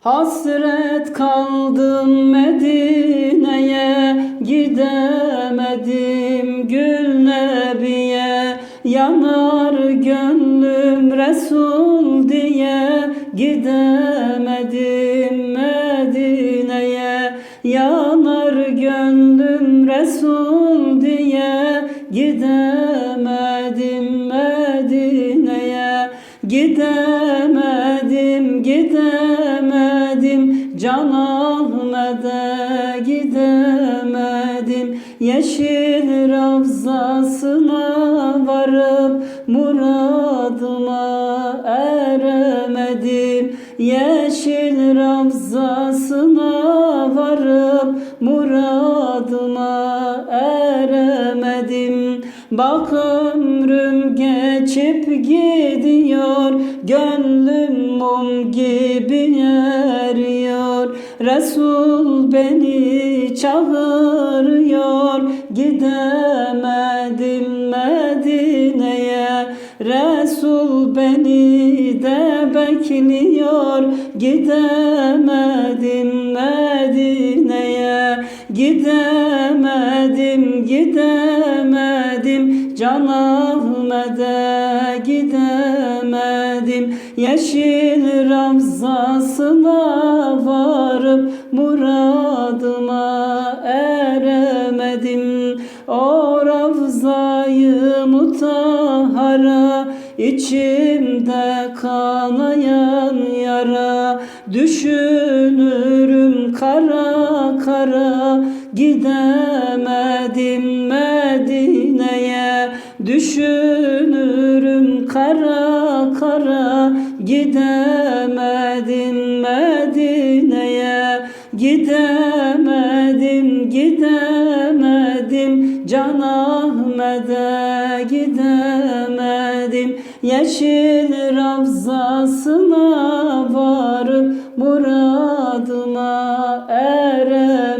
Hasret kaldım Medine'ye Gidemedim Gül Nebi'ye. Yanar gönlüm Resul diye Gidemedim Medine'ye. Yanar gönlüm Resul diye Gidemedim Medine'ye. Gidemedim, gidemedim Can Ahmet'e gidemedim. Yeşil Ravzasına varıp Muradıma eremedim. Yeşil Ravzasına varıp Muradıma eremedim. Bak ömrüm geçip gidiyor Gönlüm mum gibi eriyor. Resul beni çağırıyor. Gidemedim Medine'ye. Resul beni de bekliyor. Gidemedim Medine'ye Gidemedim, gidemedim. Can Ahmet'e gidemedim. Yeşil Ravzasına varıp Muradıma eremedim. O Ravzayı mutahhara içimde kanayan yara Düşünürüm kara kara Gidemedim Medine'ye. Düşünürüm kara kara Gidemedim Medine'ye. Gidemedim, gidemedim Can Ahmet'e gidemedim Yeşil Ravzasına varıp muradına erer.